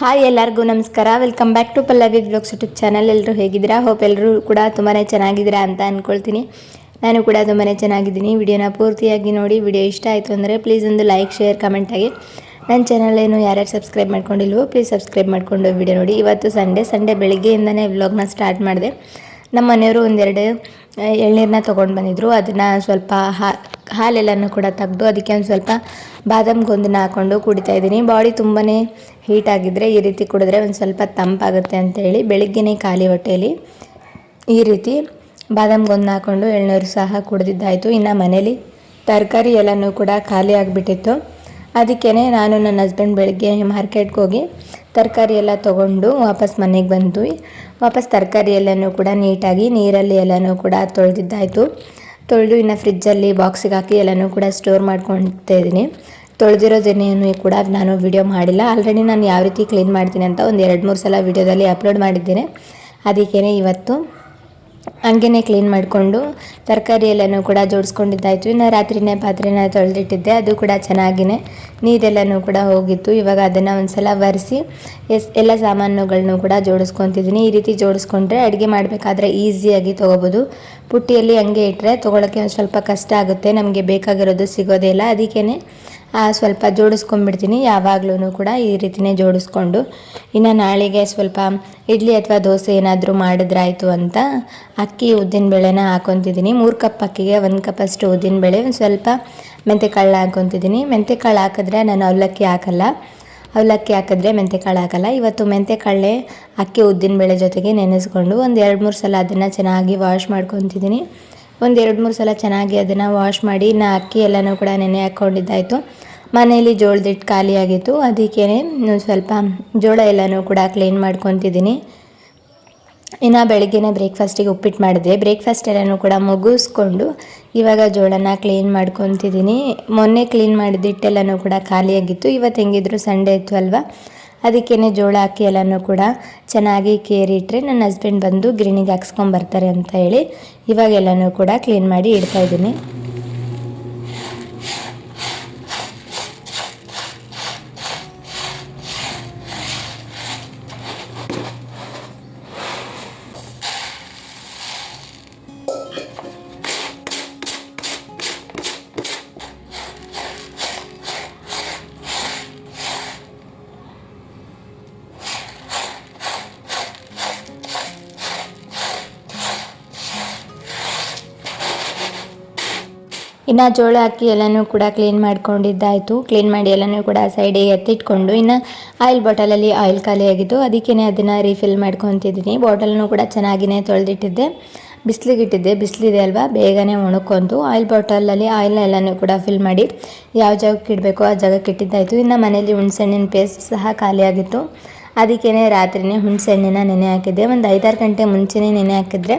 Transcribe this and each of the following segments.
Hi ಎಲ್ಲರಿಗೂ ನಮಸ್ಕಾರ. Welcome back to Pallavi blogs YouTube channel ಎಲ್ಲರೂ ಹೇಗಿದ್ದೀರಾ? ಹೋಪ್ ಎಲ್ಲರೂ ಕೂಡ ತುಂಬಾ ಚೆನ್ನಾಗಿದ್ದೀರಾ ಅಂತ ಅಂದ್ಕೊಳ್ತೀನಿ ನಾನು ಕೂಡ ತುಂಬಾ ಚೆನ್ನಾಗಿದ್ದೀನಿ. ವಿಡಿಯೋನ ಪೂರ್ತಿಯಾಗಿ ನೋಡಿ, ವಿಡಿಯೋ ಇಷ್ಟ ಆಯಿತು ಅಂದರೆ ಪ್ಲೀಸ್ ಒಂದು ಲೈಕ್ ಶೇರ್ ಕಮೆಂಟ್ ಆಗಿ. ನನ್ನ ಚಾನಲ್ ಏನು ಯಾರ್ಯಾರು ಸಬ್ಸ್ಕ್ರೈಬ್ ಮಾಡ್ಕೊಂಡಿಲ್ವೋ ಪ್ಲೀಸ್ ಸಬ್ಸ್ಕ್ರೈಬ್ ಮಾಡಿಕೊಂಡು ವಿಡಿಯೋ ನೋಡಿ. ಇವತ್ತು ಸಂಡೇ ಸಂಡೇ ಬೆಳಿಗ್ಗೆಯಿಂದನೇ ವ್ಲಾಗ್ನ ಸ್ಟಾರ್ಟ್ ಮಾಡಿದೆ. ನಮ್ಮ ಮನೆಯವರು ಒಂದೆರಡು ಎಳ್ನೀರನ್ನ ತೊಗೊಂಡು ಬಂದಿದ್ರು. ಅದನ್ನು ಸ್ವಲ್ಪ ಹಾ, ಹಾಲೆಲ್ಲನೂ ಕೂಡ ತೆಗೆದು, ಅದಕ್ಕೆ ಒಂದು ಸ್ವಲ್ಪ ಬಾದಾಮ್ ಗೊಂದನ್ನ ಹಾಕ್ಕೊಂಡು ಕುಡಿತಾ ಇದ್ದೀನಿ. ಬಾಡಿ ತುಂಬಾ ಹೀಟ್ ಆಗಿದ್ದರೆ ಈ ರೀತಿ ಕುಡಿದ್ರೆ ಒಂದು ಸ್ವಲ್ಪ ತಂಪಾಗುತ್ತೆ ಅಂತೇಳಿ ಬೆಳಿಗ್ಗೆನೇ ಖಾಲಿ ಹೊಟ್ಟೆಯಲ್ಲಿ ಈ ರೀತಿ ಬಾದಾಮ್ ಗೊಂದು ಹಾಕ್ಕೊಂಡು ಎಳ್ನೀರು ಸಹ ಕುಡಿದಿದ್ದಾಯಿತು. ಇನ್ನು ಮನೇಲಿ ತರಕಾರಿ ಎಲ್ಲನೂ ಕೂಡ ಖಾಲಿ ಆಗಿಬಿಟ್ಟಿತ್ತು. ಅದಕ್ಕೇ ನಾನು ನನ್ನ ಹಸ್ಬೆಂಡ್ ಬೆಳಗ್ಗೆ ಮಾರ್ಕೆಟ್ಗೆ ಹೋಗಿ ತರಕಾರಿ ಎಲ್ಲ ತೊಗೊಂಡು ವಾಪಸ್ ಮನೆಗೆ ಬಂದ್ವಿ. ವಾಪಸ್ ತರಕಾರಿ ಎಲ್ಲನೂ ಕೂಡ ನೀಟಾಗಿ ನೀರಲ್ಲಿ ಎಲ್ಲನೂ ಕೂಡ ತೊಳೆದಿದ್ದಾಯಿತು. ತೊಳೆದು ಇನ್ನು ಫ್ರಿಜ್ಜಲ್ಲಿ ಬಾಕ್ಸಿಗೆ ಹಾಕಿ ಎಲ್ಲನೂ ಕೂಡ ಸ್ಟೋರ್ ಮಾಡ್ಕೊಳ್ತಾ ಇದ್ದೀನಿ ತೊಳೆದಿರೋದನ್ನೇನು ಕೂಡ ನಾನು ವಿಡಿಯೋ ಮಾಡಿಲ್ಲ. ಆಲ್ರೆಡಿ ನಾನು ಯಾವ ರೀತಿ ಕ್ಲೀನ್ ಮಾಡ್ತೀನಿ ಅಂತ ಒಂದು ಎರಡು ಮೂರು ಸಲ ವಿಡಿಯೋದಲ್ಲಿ ಅಪ್ಲೋಡ್ ಮಾಡಿದ್ದೇನೆ. ಅದಕ್ಕೇ ಇವತ್ತು ಹಂಗೇ ಕ್ಲೀನ್ ಮಾಡಿಕೊಂಡು ತರಕಾರಿ ಎಲ್ಲನೂ ಕೂಡ ಜೋಡಿಸ್ಕೊಂಡಿದ್ದಾಯಿತು. ಇನ್ನು ರಾತ್ರಿನೇ ಪಾತ್ರೆನ ತೊಳೆದಿಟ್ಟಿದ್ದೆ. ಅದು ಕೂಡ ಚೆನ್ನಾಗಿನೇ ನೀರೆಲ್ಲನೂ ಕೂಡ ಹೋಗಿತ್ತು. ಇವಾಗ ಅದನ್ನು ಒಂದ್ಸಲ ಒರೆಸಿ ಎಸ್ ಎಲ್ಲ ಸಾಮಾನುಗಳನ್ನು ಕೂಡ ಜೋಡಿಸ್ಕೊತಿದ್ದೀನಿ. ಈ ರೀತಿ ಜೋಡಿಸ್ಕೊಂಡ್ರೆ ಅಡುಗೆ ಮಾಡಬೇಕಾದ್ರೆ ಈಸಿಯಾಗಿ ತೊಗೋಬೋದು. ಪುಟ್ಟಿಯಲ್ಲಿ ಹಂಗೆ ಇಟ್ಟರೆ ತೊಗೊಳಕ್ಕೆ ಒಂದು ಸ್ವಲ್ಪ ಕಷ್ಟ ಆಗುತ್ತೆ, ನಮಗೆ ಬೇಕಾಗಿರೋದು ಸಿಗೋದೇ ಇಲ್ಲ. ಅದಕ್ಕೇ ಸ್ವಲ್ಪ ಜೋಡಿಸ್ಕೊಂಡ್ಬಿಡ್ತೀನಿ. ಯಾವಾಗ್ಲೂ ಕೂಡ ಈ ರೀತಿನೇ ಜೋಡಿಸ್ಕೊಂಡು, ಇನ್ನು ನಾಳೆಗೆ ಸ್ವಲ್ಪ ಇಡ್ಲಿ ಅಥವಾ ದೋಸೆ ಏನಾದರೂ ಮಾಡಿದ್ರಾಯಿತು ಅಂತ ಅಕ್ಕಿ ಉದ್ದಿನ ಬೇಳೆನ ಹಾಕೊತಿದ್ದೀನಿ. ಮೂರು ಕಪ್ ಅಕ್ಕಿಗೆ ಒಂದು ಕಪ್ ಅಷ್ಟು ಉದ್ದಿನಬೇಳೆ ಒಂದು ಸ್ವಲ್ಪ ಮೆಂತೆಕಾಳು ಹಾಕೊತಿದ್ದೀನಿ. ಮೆಂತೆಕಾಳು ಹಾಕಿದ್ರೆ ನಾನು ಅವಲಕ್ಕಿ ಹಾಕಲ್ಲ. ಅವಲಕ್ಕಿ ಹಾಕಿದ್ರೆ ಮೆಂತೆಕಾಳು ಹಾಕಲ್ಲ. ಇವತ್ತು ಮೆಂತೆಕಾಳೆ ಅಕ್ಕಿ ಉದ್ದಿನ ಬೇಳೆ ಜೊತೆಗೆ ನೆನೆಸ್ಕೊಂಡು ಒಂದು ಎರಡು ಮೂರು ಸಲ ಅದನ್ನು ಚೆನ್ನಾಗಿ ವಾಶ್ ಮಾಡ್ಕೊತಿದ್ದೀನಿ. ಒಂದು ಎರಡು ಮೂರು ಸಲ ಚೆನ್ನಾಗಿ ಅದನ್ನು ವಾಶ್ ಮಾಡಿ ನಾ ಅಕ್ಕಿ ಎಲ್ಲನೂ ಕೂಡ ನೆನೆ ಹಾಕ್ಕೊಂಡಿದ್ದಾಯಿತು ಮನೆಯಲ್ಲಿ ಜೋಳದಿಟ್ಟು ಖಾಲಿಯಾಗಿತ್ತು. ಅದಕ್ಕೇ ಸ್ವಲ್ಪ ಜೋಳ ಎಲ್ಲನೂ ಕೂಡ ಕ್ಲೀನ್ ಮಾಡ್ಕೊತಿದ್ದೀನಿ. ಇನ್ನು ಬೆಳಗ್ಗೆನೇ ಬ್ರೇಕ್ಫಾಸ್ಟಿಗೆ ಉಪ್ಪಿಟ್ಟು ಮಾಡಿದೆ ಬ್ರೇಕ್ಫಾಸ್ಟ್ ಎಲ್ಲನೂ ಕೂಡ ಮುಗಿಸ್ಕೊಂಡು ಇವಾಗ ಜೋಳನ ಕ್ಲೀನ್ ಮಾಡ್ಕೊತಿದ್ದೀನಿ ಮೊನ್ನೆ ಕ್ಲೀನ್ ಮಾಡಿದ ಹಿಟ್ಟೆಲ್ಲನೂ ಕೂಡ ಖಾಲಿಯಾಗಿತ್ತು. ಇವತ್ತು ಹೆಂಗಿದ್ರು ಸಂಡೇ ಇತ್ತು ಅಲ್ವಾ? ಅದಕ್ಕೇ ಜೋಳ ಹಾಕಿ ಎಲ್ಲನೂ ಕೂಡ ಚೆನ್ನಾಗಿ ಕೇರಿಟ್ರೆ ನನ್ನ ಹಸ್ಬೆಂಡ್ ಬಂದು ಗಿರಣಿಗೆ ಹಾಕ್ಸ್ಕೊಂಬರ್ತಾರೆ ಅಂತ ಹೇಳಿ ಇವಾಗ ಎಲ್ಲನೂ ಕೂಡ ಕ್ಲೀನ್ ಮಾಡಿ ಇಡ್ತಾ ಇನ್ನು ಜೋಳ ಹಾಕಿ ಎಲ್ಲನೂ ಕೂಡ ಕ್ಲೀನ್ ಮಾಡ್ಕೊಂಡಿದ್ದಾಯಿತು. ಕ್ಲೀನ್ ಮಾಡಿ ಎಲ್ಲನೂ ಕೂಡ ಸೈಡಿಗೆ ಎತ್ತಿಟ್ಕೊಂಡು, ಇನ್ನು ಆಯಿಲ್ ಬಾಟಲಲ್ಲಿ ಆಯಿಲ್ ಖಾಲಿಯಾಗಿತ್ತು ಅದಕ್ಕೇ ಅದನ್ನು ರೀಫಿಲ್ ಮಾಡ್ಕೊತಿದ್ದೀನಿ. ಬಾಟಲ್ನೂ ಕೂಡ ಚೆನ್ನಾಗಿಯೇ ತೊಳೆದಿಟ್ಟಿದ್ದೆ. ಬಿಸಿಲಿಗಿಟ್ಟಿದ್ದೆ ಬಿಸಿಲಿದೆ ಅಲ್ವಾ? ಬೇಗನೆ ಒಣಕೊಂತು ಆಯಿಲ್ ಬಾಟಲಲ್ಲಿ ಆಯಿಲ್ ಎಲ್ಲನೂ ಕೂಡ ಫಿಲ್ ಮಾಡಿ, ಯಾವ ಜಾಗಕ್ಕೆ ಇಡಬೇಕು ಆ ಜಾಗಕ್ಕೆ ಇಟ್ಟಿದ್ದಾಯಿತು. ಇನ್ನು ಮನೆಯಲ್ಲಿ ಹುಣಸೆಹಣ್ಣಿನ ಪೇಸ್ಟ್ ಸಹ ಖಾಲಿಯಾಗಿತ್ತು ಅದಕ್ಕೇ ರಾತ್ರಿನೇ ಹುಣಸೆ ಹಣ್ಣಿನ ನೆನೆ ಹಾಕಿದ್ದೆ. ಒಂದು ಐದಾರು ಗಂಟೆ ಮುಂಚೆನೇ ನೆನೆ ಹಾಕಿದ್ರೆ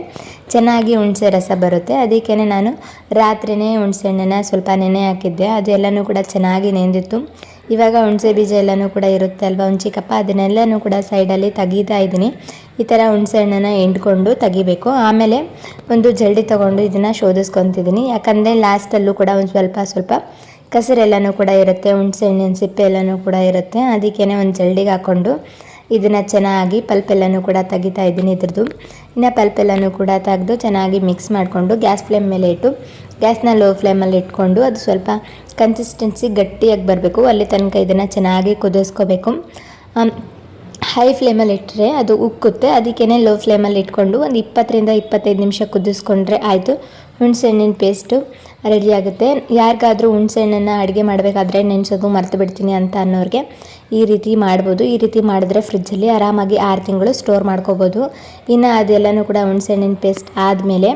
ಚೆನ್ನಾಗಿ ಹುಣಸೆ ರಸ ಬರುತ್ತೆ. ಅದಕ್ಕೇ ನಾನು ರಾತ್ರಿನೇ ಹುಣಸೆ ಹಣ್ಣನ್ನ ಸ್ವಲ್ಪ ನೆನೆ ಹಾಕಿದ್ದೆ. ಅದು ಎಲ್ಲನೂ ಕೂಡ ಚೆನ್ನಾಗಿ ನೆಂದಿತ್ತು ಇವಾಗ ಹುಣಸೆ ಬೀಜ ಎಲ್ಲನೂ ಕೂಡ ಇರುತ್ತೆ ಅಲ್ವಾ? ಹುಣ್ಚಿಕಪ್ಪ ಅದನ್ನೆಲ್ಲನೂ ಕೂಡ ಸೈಡಲ್ಲಿ ತೆಗೀತಾ ಇದ್ದೀನಿ. ಈ ಥರ ಹುಣಸೆ ಹಣ್ಣನ್ನು ಎಂಡ್ಕೊಂಡು ತೆಗಿಬೇಕು. ಆಮೇಲೆ ಒಂದು ಜಲ್ಡಿ ತೊಗೊಂಡು ಇದನ್ನು ಶೋಧಿಸ್ಕೊತಿದ್ದೀನಿ. ಯಾಕಂದರೆ ಲಾಸ್ಟಲ್ಲೂ ಕೂಡ ಒಂದು ಸ್ವಲ್ಪ ಸ್ವಲ್ಪ ಕಸರೆಲ್ಲನೂ ಕೂಡ ಇರುತ್ತೆ ಹುಣಸೆಹಣ್ಣಿನ ಸಿಪ್ಪೆ ಎಲ್ಲನೂ ಕೂಡ ಇರುತ್ತೆ. ಅದಕ್ಕೇ ಒಂದು ಜಲ್ಡಿಗೆ ಹಾಕ್ಕೊಂಡು ಇದನ್ನು ಚೆನ್ನಾಗಿ ಪಲ್ಪೆಲ್ಲನೂ ಕೂಡ ತೆಗಿತಾ ಇದ್ದೀನಿ ಇದ್ರದ್ದು. ಇನ್ನು ಪಲ್ಪೆಲ್ಲನೂ ಕೂಡ ತೆಗೆದು ಚೆನ್ನಾಗಿ ಮಿಕ್ಸ್ ಮಾಡಿಕೊಂಡು ಗ್ಯಾಸ್ ಫ್ಲೇಮ್ ಮೇಲೆ ಇಟ್ಟು, ಗ್ಯಾಸ್ನ ಲೋ ಫ್ಲೇಮಲ್ಲಿ ಇಟ್ಕೊಂಡು ಅದು ಸ್ವಲ್ಪ ಕನ್ಸಿಸ್ಟೆನ್ಸಿ ಗಟ್ಟಿಯಾಗಿ ಬರಬೇಕು. ಅಲ್ಲಿ ತನಕ ಇದನ್ನು ಚೆನ್ನಾಗಿ ಕುದಿಸ್ಕೋಬೇಕು. ಹೈ ಫ್ಲೇಮಲ್ಲಿ ಇಟ್ಟರೆ ಅದು ಉಕ್ಕುತ್ತೆ. ಅದಕ್ಕೇ ಲೋ ಫ್ಲೇಮಲ್ಲಿ ಇಟ್ಕೊಂಡು ಒಂದು ಇಪ್ಪತ್ತರಿಂದ ಇಪ್ಪತ್ತೈದು ನಿಮಿಷ ಕುದಿಸ್ಕೊಂಡ್ರೆ ಆಯಿತು. ಹುಣಸೆ ಹಣ್ಣಿನ ಪೇಸ್ಟು ರೆಡಿ ಆಗುತ್ತೆ. ಯಾರಿಗಾದರೂ ಹುಣಸೆ ಹಣ್ಣನ್ನು ಅಡುಗೆ ಮಾಡಬೇಕಾದ್ರೆ ನೆನೆಸೋದು ಮರೆತು ಬಿಡ್ತೀನಿ ಅಂತ ಅನ್ನೋರಿಗೆ ಈ ರೀತಿ ಮಾಡ್ಬೋದು. ಈ ರೀತಿ ಮಾಡಿದ್ರೆ ಫ್ರಿಜ್ಜಲ್ಲಿ ಆರಾಮಾಗಿ ಆರು ತಿಂಗಳು ಸ್ಟೋರ್ ಮಾಡ್ಕೋಬೋದು. ಇನ್ನು ಅದೆಲ್ಲನೂ ಕೂಡ ಹುಣಸೆ ಹಣ್ಣಿನ ಪೇಸ್ಟ್ ಆದಮೇಲೆ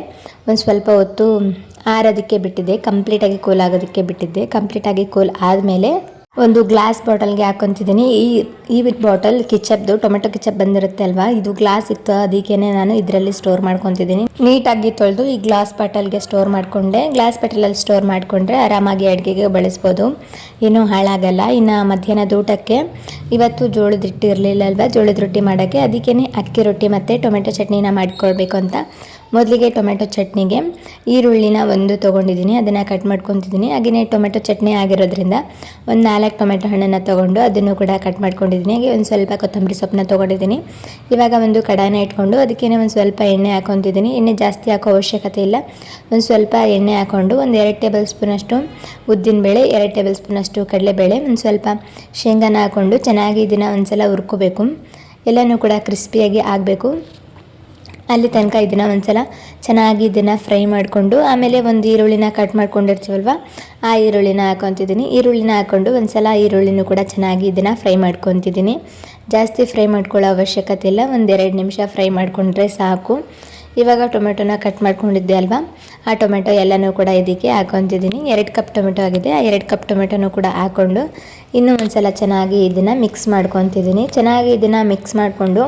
ಒಂದು ಸ್ವಲ್ಪ ಹೊತ್ತು ಆರೋದಕ್ಕೆ ಬಿಟ್ಟಿದ್ದೆ. ಕಂಪ್ಲೀಟಾಗಿ ಕೂಲ್ ಆಗೋದಕ್ಕೆ ಬಿಟ್ಟಿದ್ದೆ. ಕಂಪ್ಲೀಟಾಗಿ ಕೂಲ್ ಆದಮೇಲೆ ಒಂದು ಗ್ಲಾಸ್ ಬಾಟಲ್ಗೆ ಹಾಕೊತಿದ್ದೀನಿ. ಈ ಈ ಬಾಟಲ್ ಕಿಚಪ್ದು ಟೊಮೆಟೊ ಕಿಚಪ್ ಬಂದಿರುತ್ತೆ ಅಲ್ವಾ? ಇದು ಗ್ಲಾಸ್ ಇತ್ತು ಅದಕ್ಕೇನೆ ನಾನು ಇದರಲ್ಲಿ ಸ್ಟೋರ್ ಮಾಡ್ಕೊತಿದ್ದೀನಿ. ನೀಟಾಗಿ ತೊಳೆದು ಈ ಗ್ಲಾಸ್ ಬಾಟಲ್ಗೆ ಸ್ಟೋರ್ ಮಾಡಿಕೊಂಡೆ. ಗ್ಲಾಸ್ ಬಾಟಲಲ್ಲಿ ಸ್ಟೋರ್ ಮಾಡಿಕೊಂಡ್ರೆ ಆರಾಮಾಗಿ ಅಡುಗೆಗೆ ಬಳಸ್ಬೋದು. ಏನೂ ಹಾಳಾಗಲ್ಲ. ಇನ್ನು ಮಧ್ಯಾಹ್ನದ ಊಟಕ್ಕೆ ಇವತ್ತು ಜೋಳದ ರೊಟ್ಟಿ ಇರಲಿಲ್ಲ ಅಲ್ವಾ? ಜೋಳದ ರೊಟ್ಟಿ ಮಾಡೋಕ್ಕೆ. ಅದಕ್ಕೇ ಅಕ್ಕಿ ರೊಟ್ಟಿ ಮತ್ತು ಟೊಮೆಟೊ ಚಟ್ನಿನ ಮಾಡ್ಕೊಳ್ಬೇಕು ಅಂತ ಮೊದಲಿಗೆ ಟೊಮೆಟೊ ಚಟ್ನಿಗೆ ಈರುಳ್ಳಿನ ಒಂದು ತೊಗೊಂಡಿದ್ದೀನಿ, ಅದನ್ನು ಕಟ್ ಮಾಡ್ಕೊತಿದ್ದೀನಿ. ಹಾಗೆಯೇ ಟೊಮೆಟೊ ಚಟ್ನಿ ಆಗಿರೋದ್ರಿಂದ ಒಂದು ನಾಲ್ಕು ಟೊಮೆಟೊ ಹಣ್ಣನ್ನು ತೊಗೊಂಡು ಅದನ್ನು ಕೂಡ ಕಟ್ ಮಾಡ್ಕೊಂಡಿದ್ದೀನಿ. ಹಾಗೆ ಒಂದು ಸ್ವಲ್ಪ ಕೊತ್ತಂಬರಿ ಸೊಪ್ಪನ್ನ ತೊಗೊಂಡಿದ್ದೀನಿ. ಇವಾಗ ಒಂದು ಕಡಾಯಿನ ಇಟ್ಕೊಂಡು ಅದಕ್ಕೇ ಒಂದು ಸ್ವಲ್ಪ ಎಣ್ಣೆ ಹಾಕೊತಿದ್ದೀನಿ. ಎಣ್ಣೆ ಜಾಸ್ತಿ ಹಾಕೋ ಅವಶ್ಯಕತೆ ಇಲ್ಲ. ಒಂದು ಸ್ವಲ್ಪ ಎಣ್ಣೆ ಹಾಕ್ಕೊಂಡು ಒಂದು ಎರಡು ಟೇಬಲ್ ಸ್ಪೂನಷ್ಟು ಉದ್ದಿನಬೇಳೆ ಎರಡು ಟೇಬಲ್ ಸ್ಪೂನಷ್ಟು ಕಡಲೆಬೇಳೆ, ಒಂದು ಸ್ವಲ್ಪ ಶೇಂಗಾನ ಹಾಕ್ಕೊಂಡು ಚೆನ್ನಾಗಿ ಇದನ್ನು ಒಂದು ಸಲ ಹುರ್ಕೋಬೇಕು. ಎಲ್ಲನೂ ಕೂಡ ಕ್ರಿಸ್ಪಿಯಾಗಿ ಆಗಬೇಕು. ಅಲ್ಲಿ ತನಕ ಇದನ್ನು ಒಂದ್ಸಲ ಚೆನ್ನಾಗಿ ಇದನ್ನು ಫ್ರೈ ಮಾಡಿಕೊಂಡು, ಆಮೇಲೆ ಒಂದು ಈರುಳ್ಳಿನ ಕಟ್ ಮಾಡ್ಕೊಂಡಿರ್ತೀವಲ್ವ, ಆ ಈರುಳ್ಳಿನ ಹಾಕೊತಿದ್ದೀನಿ. ಈರುಳ್ಳಿನ ಹಾಕ್ಕೊಂಡು ಒಂದು ಸಲ ಈರುಳ್ಳಿನೂ ಕೂಡ ಚೆನ್ನಾಗಿ ಇದನ್ನು ಫ್ರೈ ಮಾಡ್ಕೊತಿದ್ದೀನಿ. ಜಾಸ್ತಿ ಫ್ರೈ ಮಾಡ್ಕೊಳ್ಳೋ ಅವಶ್ಯಕತೆ ಇಲ್ಲ ಒಂದೆರಡು ನಿಮಿಷ ಫ್ರೈ ಮಾಡಿಕೊಂಡ್ರೆ ಸಾಕು. ಇವಾಗ ಟೊಮೆಟೊನ ಕಟ್ ಮಾಡ್ಕೊಂಡಿದ್ದೆ ಅಲ್ವಾ, ಆ ಟೊಮೆಟೊ ಎಲ್ಲನೂ ಕೂಡ ಇದಕ್ಕೆ ಹಾಕೊತಿದ್ದೀನಿ. ಎರಡು ಕಪ್ ಟೊಮೆಟೊ ಆಗಿದೆ, ಆ ಎರಡು ಕಪ್ ಟೊಮೆಟೊನೂ ಕೂಡ ಹಾಕ್ಕೊಂಡು ಇನ್ನೂ ಒಂದು ಸಲ ಚೆನ್ನಾಗಿ ಇದನ್ನು ಮಿಕ್ಸ್ ಮಾಡ್ಕೊತಿದ್ದೀನಿ. ಚೆನ್ನಾಗಿ ಇದನ್ನು ಮಿಕ್ಸ್ ಮಾಡಿಕೊಂಡು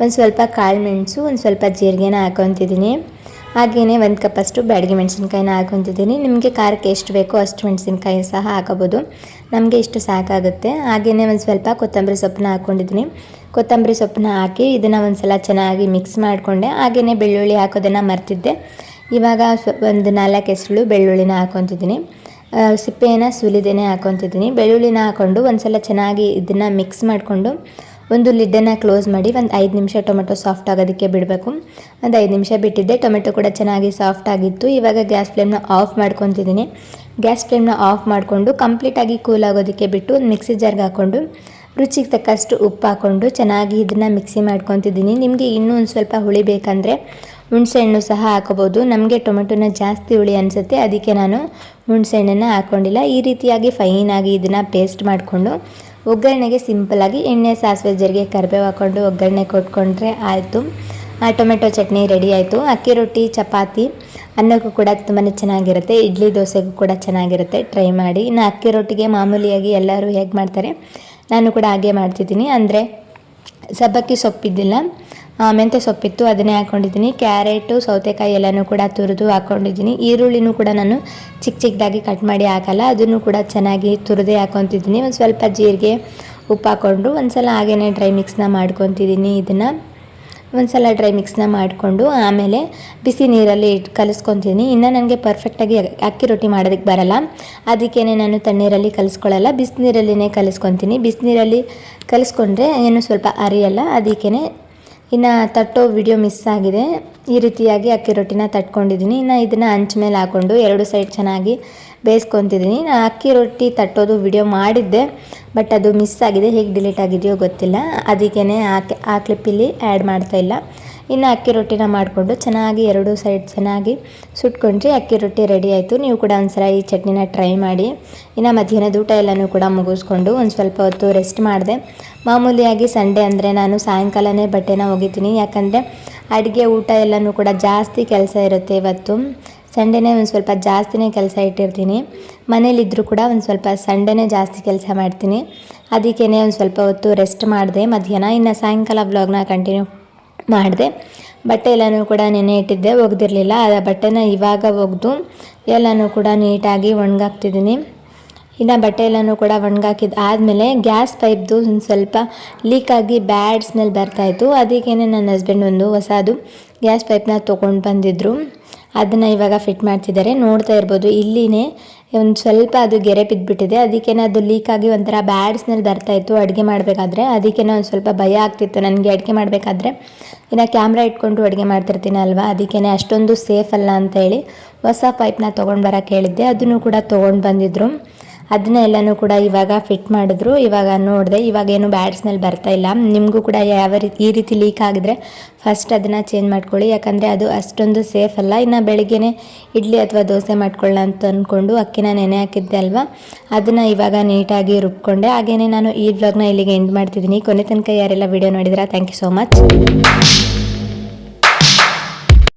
ಒಂದು ಸ್ವಲ್ಪ ಕಾಳು ಮೆಣಸು, ಒಂದು ಸ್ವಲ್ಪ ಜೀರಿಗೆನ ಹಾಕೊತಿದ್ದೀನಿ. ಹಾಗೆಯೇ ಒಂದು ಕಪ್ಪಷ್ಟು ಬ್ಯಾಡಗಿ ಮೆಣಸಿನ್ಕಾಯಿನ ಹಾಕೊತಿದ್ದೀನಿ. ನಿಮಗೆ ಖಾರಕ್ಕೆ ಎಷ್ಟು ಬೇಕೋ ಅಷ್ಟು ಮೆಣಸಿನ್ಕಾಯಿ ಸಹ ಹಾಕೋಬೋದು. ನಮಗೆ ಇಷ್ಟು ಸಾಕಾಗುತ್ತೆ. ಹಾಗೆಯೇ ಒಂದು ಸ್ವಲ್ಪ ಕೊತ್ತಂಬರಿ ಸೊಪ್ಪನ್ನ ಹಾಕ್ಕೊಂಡಿದ್ದೀನಿ ಕೊತ್ತಂಬರಿ ಸೊಪ್ಪನ್ನ ಹಾಕಿ ಇದನ್ನು ಒಂದು ಸಲ ಚೆನ್ನಾಗಿ ಮಿಕ್ಸ್ ಮಾಡಿಕೊಂಡೆ. ಹಾಗೆಯೇ ಬೆಳ್ಳುಳ್ಳಿ ಹಾಕೋದನ್ನು ಮರ್ತಿದ್ದೆ. ಇವಾಗ ಒಂದು ನಾಲ್ಕು ಹೆಸರು ಬೆಳ್ಳುಳ್ಳಿನ ಹಾಕೊತಿದ್ದೀನಿ. ಸಿಪ್ಪೆಯನ್ನು ಸುಲಿದೇನೆ ಹಾಕೊತಿದ್ದೀನಿ. ಬೆಳ್ಳುಳ್ಳಿನ ಹಾಕ್ಕೊಂಡು ಒಂದು ಸಲ ಚೆನ್ನಾಗಿ ಇದನ್ನು ಮಿಕ್ಸ್ ಮಾಡಿಕೊಂಡು ಒಂದು ಲಿಡ್ಡನ್ನು ಕ್ಲೋಸ್ ಮಾಡಿ ಒಂದು ಐದು ನಿಮಿಷ ಟೊಮೆಟೊ ಸಾಫ್ಟ್ ಆಗೋದಕ್ಕೆ ಬಿಡಬೇಕು. ಒಂದು ಐದು ನಿಮಿಷ ಬಿಟ್ಟಿದ್ದೆ, ಟೊಮೆಟೊ ಕೂಡ ಚೆನ್ನಾಗಿ ಸಾಫ್ಟ್ ಆಗಿತ್ತು. ಇವಾಗ ಗ್ಯಾಸ್ ಫ್ಲೇಮ್ನ ಆಫ್ ಮಾಡ್ಕೊತಿದ್ದೀನಿ. ಗ್ಯಾಸ್ ಫ್ಲೇಮ್ನ ಆಫ್ ಮಾಡಿಕೊಂಡು ಕಂಪ್ಲೀಟಾಗಿ ಕೂಲ್ ಆಗೋದಕ್ಕೆ ಬಿಟ್ಟು ಒಂದು ಮಿಕ್ಸಿ ಜಾರ್ಗೆ ಹಾಕ್ಕೊಂಡು ರುಚಿಗೆ ತಕ್ಕಷ್ಟು ಉಪ್ಪು ಹಾಕ್ಕೊಂಡು ಚೆನ್ನಾಗಿ ಇದನ್ನು ಮಿಕ್ಸಿ ಮಾಡ್ಕೊತಿದ್ದೀನಿ. ನಿಮಗೆ ಇನ್ನೂ ಒಂದು ಸ್ವಲ್ಪ ಹುಳಿ ಬೇಕಂದರೆ ಹುಣಸೆಹಣ್ಣು ಸಹ ಹಾಕೋಬೋದು. ನಮಗೆ ಟೊಮೆಟೊನ ಜಾಸ್ತಿ ಹುಳಿ ಅನಿಸುತ್ತೆ, ಅದಕ್ಕೆ ನಾನು ಹುಣಸೆಹಣ್ಣನ್ನು ಹಾಕ್ಕೊಂಡಿಲ್ಲ ಈ ರೀತಿಯಾಗಿ ಫೈನಾಗಿ ಇದನ್ನು ಪೇಸ್ಟ್ ಮಾಡಿಕೊಂಡು ಒಗ್ಗರಣೆಗೆ ಸಿಂಪಲ್ಲಾಗಿ ಎಣ್ಣೆ ಸಾಸಿವೆ ಜರಿಗೆ ಕರಿಬೇವು ಹಾಕ್ಕೊಂಡು ಒಗ್ಗರಣೆ ಕೊಟ್ಕೊಂಡ್ರೆ ಆಯಿತು. ಟೊಮೆಟೊ ಚಟ್ನಿ ರೆಡಿ ಆಯಿತು. ಅಕ್ಕಿ ರೊಟ್ಟಿ, ಚಪಾತಿ, ಅನ್ನಕ್ಕೂ ಕೂಡ ತುಂಬಾ ಚೆನ್ನಾಗಿರುತ್ತೆ. ಇಡ್ಲಿ ದೋಸೆಗೂ ಕೂಡ ಚೆನ್ನಾಗಿರುತ್ತೆ. ಟ್ರೈ ಮಾಡಿ. ಇನ್ನು ಅಕ್ಕಿ ರೊಟ್ಟಿಗೆ ಮಾಮೂಲಿಯಾಗಿ ಎಲ್ಲರೂ ಹೇಗೆ ಮಾಡ್ತಾರೆ? ನಾನು ಕೂಡ ಹಾಗೆ ಮಾಡ್ತಿದ್ದೀನಿ. ಅಂದರೆ ಸಬ್ಬಕ್ಕಿ ಸೊಪ್ಪಿದ್ದಿಲ್ಲ. ಮೆಂತ್ಯ ಸೊಪ್ಪಿತ್ತು, ಅದನ್ನೇ ಹಾಕ್ಕೊಂಡಿದ್ದೀನಿ ಕ್ಯಾರೆಟು, ಸೌತೆಕಾಯಿ ಎಲ್ಲನೂ ಕೂಡ ತುರಿದು ಹಾಕ್ಕೊಂಡಿದ್ದೀನಿ ಈರುಳ್ಳಿನೂ ಕೂಡ ನಾನು ಚಿಕ್ಕ ಚಿಕ್ಕದಾಗಿ ಕಟ್ ಮಾಡಿ ಹಾಕಲ್ಲ, ಅದನ್ನು ಕೂಡ ಚೆನ್ನಾಗಿ ತುರಿದೇ ಹಾಕ್ಕೊತಿದ್ದೀನಿ ಒಂದು ಸ್ವಲ್ಪ ಜೀರಿಗೆ ಉಪ್ಪು ಹಾಕ್ಕೊಂಡು ಒಂದು ಸಲ ಡ್ರೈ ಮಿಕ್ಸ್ನ ಮಾಡ್ಕೊತಿದ್ದೀನಿ ಇದನ್ನು. ಒಂದು ಸಲ ಡ್ರೈ ಮಿಕ್ಸ್ನ ಮಾಡಿಕೊಂಡು, ಆಮೇಲೆ ಬಿಸಿ ನೀರಲ್ಲಿ ಇಟ್ಟು ಕಲಿಸ್ಕೊತೀನಿ ಇನ್ನು ನನಗೆ ಪರ್ಫೆಕ್ಟಾಗಿ ಅಕ್ಕಿ ರೊಟ್ಟಿ ಮಾಡೋದಕ್ಕೆ ಬರಲ್ಲ. ಅದಕ್ಕೇ ನಾನು ತಣ್ಣೀರಲ್ಲಿ ಕಲಿಸ್ಕೊಳ್ಳಲ್ಲ ಬಿಸಿನೀರಲ್ಲಿನೇ ಕಲಿಸ್ಕೊತೀನಿ. ಬಿಸಿನೀರಲ್ಲಿ ಕಲಿಸ್ಕೊಂಡ್ರೆ ಏನು ಸ್ವಲ್ಪ ಅರಿಯಲ್ಲ ಅದಕ್ಕೇ ಇನ್ನು ತಟ್ಟೋ ವಿಡಿಯೋ ಮಿಸ್ ಆಗಿದೆ. ಈ ರೀತಿಯಾಗಿ ಅಕ್ಕಿ ರೊಟ್ಟಿನ ತಟ್ಕೊಂಡಿದ್ದೀನಿ. ಇನ್ನು ಇದನ್ನು ಹಂಚ ಮೇಲೆ ಹಾಕ್ಕೊಂಡು ಎರಡು ಸೈಡ್ ಚೆನ್ನಾಗಿ ಬೇಯಿಸ್ಕೊತಿದ್ದೀನಿ. ನಾನು ಅಕ್ಕಿ ರೊಟ್ಟಿ ತಟ್ಟೋದು ವಿಡಿಯೋ ಮಾಡಿದ್ದೆ ಬಟ್ ಅದು ಮಿಸ್ ಆಗಿದೆ. ಹೇಗೆ ಡಿಲೀಟ್ ಆಗಿದೆಯೋ ಗೊತ್ತಿಲ್ಲ. ಅದಕ್ಕೇ ಆ ಆ ಕ್ಲಿಪ್ಪಲ್ಲಿ ಆ್ಯಡ್ ಮಾಡ್ತಾಯಿಲ್ಲ ಇನ್ನು ಅಕ್ಕಿ ರೊಟ್ಟಿನ ಮಾಡಿಕೊಂಡು ಚೆನ್ನಾಗಿ ಎರಡೂ ಸೈಡ್ ಚೆನ್ನಾಗಿ ಸುಟ್ಕೊಂಡ್ರೆ ಅಕ್ಕಿ ರೊಟ್ಟಿ ರೆಡಿ ಆಯಿತು. ನೀವು ಕೂಡ ಒಂದ್ಸಲ ಈ ಚಟ್ನಿನ ಟ್ರೈ ಮಾಡಿ. ಇನ್ನು ಮಧ್ಯಾಹ್ನದ ಊಟ ಎಲ್ಲನೂ ಕೂಡ ಮುಗಿಸ್ಕೊಂಡು ಒಂದು ಸ್ವಲ್ಪ ಹೊತ್ತು ರೆಸ್ಟ್ ಮಾಡಿದೆ. ಮಾಮೂಲಿಯಾಗಿ ಸಂಡೇ ಅಂದರೆ ನಾನು ಸಾಯಂಕಾಲನೇ ಬಟ್ಟೆನ ಒಗಿತೀನಿ. ಯಾಕಂದರೆ ಅಡುಗೆ ಊಟ ಎಲ್ಲನೂ ಕೂಡ ಜಾಸ್ತಿ ಕೆಲಸ ಇರುತ್ತೆ ಇವತ್ತು. ಸಂಡೇನೇ ಒಂದು ಸ್ವಲ್ಪ ಜಾಸ್ತಿನೇ ಕೆಲಸ ಇಟ್ಟಿರ್ತೀನಿ. ಮನೇಲಿದ್ದರೂ ಕೂಡ ಒಂದು ಸ್ವಲ್ಪ ಸಂಡೇನೇ ಜಾಸ್ತಿ ಕೆಲಸ ಮಾಡ್ತೀನಿ. ಅದಕ್ಕೇ ಒಂದು ಸ್ವಲ್ಪ ಹೊತ್ತು ರೆಸ್ಟ್ ಮಾಡಿದೆ ಮಧ್ಯಾಹ್ನ. ಇನ್ನು ಸಾಯಂಕಾಲ ವ್ಲಾಗ್ನ ಕಂಟಿನ್ಯೂ ಮಾಡಿದೆ. ಬಟ್ಟೆ ಎಲ್ಲನೂ ಕೂಡ ನೆನೆ ಇಟ್ಟಿದ್ದೆ, ಒಗೆದಿರಲಿಲ್ಲ. ಆ ಬಟ್ಟೆನ ಇವಾಗ ಒಗೆದು ಎಲ್ಲನೂ ಕೂಡ ನೀಟಾಗಿ ಒಣಗಾಕ್ತಿದ್ದೀನಿ. ಇನ್ನು ಬಟ್ಟೆ ಎಲ್ಲನೂ ಕೂಡ ಒಣಗಾಕಿದ್ದು ಆದಮೇಲೆ ಗ್ಯಾಸ್ ಪೈಪ್ದು ಒಂದು ಸ್ವಲ್ಪ ಲೀಕಾಗಿ ಬ್ಯಾಡ್ ಸ್ಮೆಲ್ ಬರ್ತಾಯಿತ್ತು ಅದಕ್ಕೇ ನನ್ನ ಹಸ್ಬೆಂಡ್ ಒಂದು ಹೊಸದು ಗ್ಯಾಸ್ ಪೈಪ್ನ ತೊಗೊಂಡು ಬಂದಿದ್ದರು ಅದನ್ನು ಇವಾಗ ಫಿಟ್ ಮಾಡ್ತಿದ್ದಾರೆ. ನೋಡ್ತಾ ಇರ್ಬೋದು. ಇಲ್ಲಿನೇ ಒಂದು ಸ್ವಲ್ಪ ಅದು ಗೆರೆ ಬಿದ್ದುಬಿಟ್ಟಿದೆ ಅದಕ್ಕೇನೋ ಅದು ಲೀಕಾಗಿ ಒಂಥರ ಬ್ಯಾಡ್ ಸ್ಮೆಲ್ ಬರ್ತಾಯಿತ್ತು ಅಡುಗೆ ಮಾಡಬೇಕಾದ್ರೆ ಅದಕ್ಕೇ ಒಂದು ಸ್ವಲ್ಪ ಭಯ ಆಗ್ತಿತ್ತು. ನನಗೆ ಅಡುಗೆ ಮಾಡಬೇಕಾದ್ರೆ ಇನ್ನು ಕ್ಯಾಮ್ರಾ ಇಟ್ಕೊಂಡು ಅಡುಗೆ ಮಾಡ್ತಿರ್ತೀನಿ ಅಲ್ವಾ? ಅದಕ್ಕೇ ಅಷ್ಟೊಂದು ಸೇಫ್ ಅಲ್ಲ ಅಂತೇಳಿ ಹೊಸ ಪೈಪ್ನ ತೊಗೊಂಡು ಬರೋಕ್ಕೆ ಹೇಳಿದ್ದೆ. ಅದನ್ನು ಕೂಡ ತೊಗೊಂಡು ಬಂದಿದ್ದರು ಅದನ್ನ ಎಲ್ಲನೂ ಕೂಡ ಇವಾಗ ಫಿಟ್ ಮಾಡಿದ್ರು. ಇವಾಗ ನೋಡಿದೆ, ಇವಾಗ ಏನು ಬ್ಯಾಡ್ ಸ್ಮೆಲ್ ಬರ್ತಾ ಇಲ್ಲ. ನಿಮಗೂ ಕೂಡ ಯಾವ ರೀತಿ, ಈ ರೀತಿ ಲೀಕ್ ಆಗಿದ್ರೆ ಫಸ್ಟ್ ಅದನ್ನು ಚೇಂಜ್ ಮಾಡ್ಕೊಳ್ಳಿ. ಯಾಕಂದರೆ ಅದು ಅಷ್ಟೊಂದು ಸೇಫ್ ಅಲ್ಲ. ಇನ್ನು ಬೆಳಗ್ಗೆನೆ ಇಡ್ಲಿ ಅಥವಾ ದೋಸೆ ಮಾಡ್ಕೊಳ್ಳ ಅಂತ ಅಂದ್ಕೊಂಡು ಅಕ್ಕಿನ ನೆನೆ ಹಾಕಿದ್ದೆ ಅಲ್ವಾ? ಅದನ್ನು ಇವಾಗ ನೀಟಾಗಿ ರುಬ್ಕೊಂಡೆ. ಹಾಗೆಯೇ ನಾನು ಈ ವ್ಲಾಗ್ನ ಇಲ್ಲಿಗೆ ಎಂಡ್ ಮಾಡ್ತಿದ್ದೀನಿ. ಕೊನೆ ತನಕ ಯಾರೆಲ್ಲ ವಿಡಿಯೋ ನೋಡಿದ್ರೆ ಥ್ಯಾಂಕ್ ಯು ಸೋ ಮಚ್